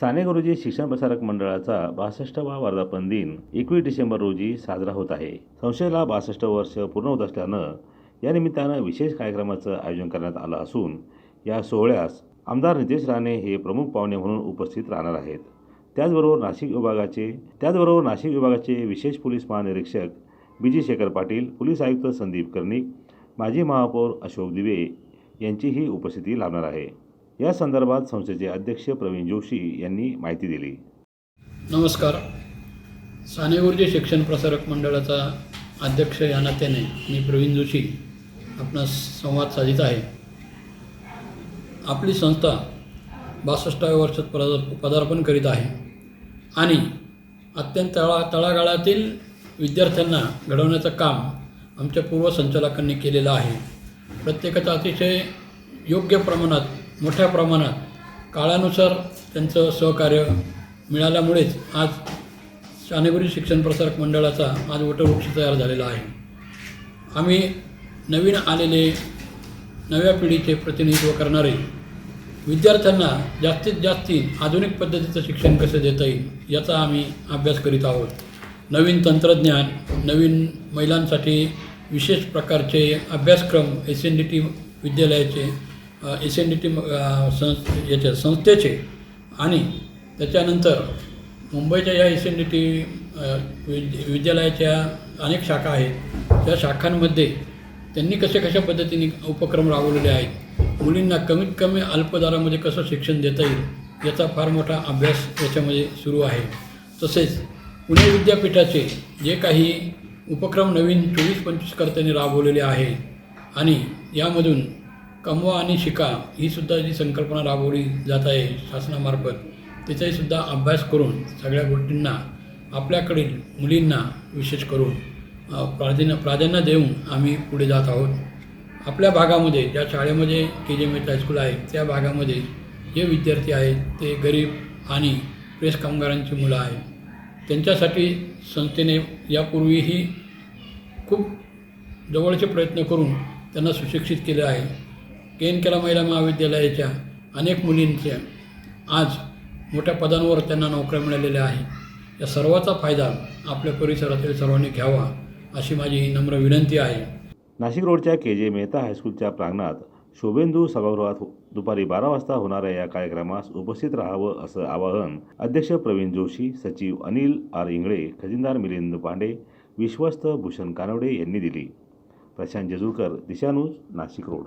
साने गुरुजी शिक्षण प्रसारक मंडळाचा बासष्टवा वर्धापन दिन एकवीस डिसेंबर रोजी साजरा होत आहे. संस्थेला बासष्ट वर्ष पूर्ण होत असल्यानं या निमित्तानं विशेष कार्यक्रमाचं आयोजन करण्यात आलं असून या सोहळ्यास आमदार नितेश राणे हे प्रमुख पाहुणे म्हणून उपस्थित राहणार आहेत. त्याचबरोबर नाशिक विभागाचे त्याचबरोबर नाशिक विभागाचे विशेष पोलीस महानिरीक्षक B G Shekhar Patil police आयुक्त संदीप कर्णिक माजी महापौर अशोक दिवे यांचीही उपस्थिती लाभणार आहे. या संदर्भात संस्थेचे अध्यक्ष प्रवीण जोशी यांनी माहिती दिली. नमस्कार. साने ऊर्जे शिक्षण प्रसारक मंडळाचा अध्यक्ष या नात्याने मी प्रवीण जोशी आपणास संवाद साधित आहे. आपली संस्था बासष्टाव्या वर्षात पदा पदार्पण करीत आहे आणि अत्यंत तळा तळागाळातील विद्यार्थ्यांना घडवण्याचं काम आमच्या पूर्वसंचालकांनी केलेलं आहे. प्रत्येकाचा अतिशय योग्य प्रमाणात मोठ्या प्रमाणात काळानुसार त्यांचं सहकार्य मिळाल्यामुळेच आज शानेगुरी शिक्षण प्रसारक मंडळाचा आज वटवृक्ष तयार झालेला आहे. आम्ही नवीन आलेले नव्या पिढीचे प्रतिनिधित्व करणारे विद्यार्थ्यांना जास्तीत जास्ती आधुनिक पद्धतीचं शिक्षण कसं देता येईल याचा आम्ही अभ्यास करीत आहोत. नवीन तंत्रज्ञान नवीन महिलांसाठी विशेष प्रकारचे अभ्यासक्रम एस एन डी टी विद्यालयाचे एस एन डी टी संस याच्या संस्थेचे आणि त्याच्यानंतर मुंबईच्या या एस एन डी टी विद्य विद्यालयाच्या अनेक शाखा आहेत. त्या शाखांमध्ये त्यांनी कशा कशा पद्धतीने उपक्रम राबवलेले आहेत? मुलींना कमीत कमी अल्पदरामध्ये कसं शिक्षण देता येईल याचा फार मोठा अभ्यास याच्यामध्ये सुरू आहे. तसेच पुणे विद्यापीठाचे जे काही उपक्रम नवीन चोवीस पंचवीस कर्त्यांनी राबवलेले आहे आणि यामधून कमवा आणि शिका ही सुद्धा जी संकल्पना राबवली जात आहे शासनामार्फत त्याचाही सुद्धा अभ्यास करून सगळ्या गोष्टींना आपल्याकडील मुलींना विशेष करून प्राधान्य प्राधान्य देऊन आम्ही पुढे जात आहोत. आपल्या भागामध्ये ज्या शाळेमध्ये K G M H high school आहे त्या भागामध्ये जे विद्यार्थी आहेत ते गरीब आणि प्रेस कामगारांची मुलं आहेत. त्यांच्यासाठी संस्थेने यापूर्वीही खूप जवळचे प्रयत्न करून त्यांना सुशिक्षित केले आहे. के एन केला महिला महाविद्यालयाच्या अनेक मुलींच्या. आज मोठ्या पदांवर त्यांना नोकऱ्या मिळालेल्या आहे या सर्वाचा फायदा आपल्या परिसरातील सर्वांनी घ्यावा अशी माझी नम्र विनंती आहे. नाशिक रोडच्या के जे मेहता हायस्कूलच्या प्रांगणात शोभेंदू सभागृहात दुपारी बारा वाजता होणाऱ्या या कार्यक्रमास उपस्थित राहावं असं आवाहन अध्यक्ष प्रवीण जोशी सचिव अनिल आर इंगळे खजिनदार मिलिंद पांडे विश्वस्त भूषण कानवडे यांनी दिली. प्रशांत जेजूरकर दिशानूज नाशिक रोड.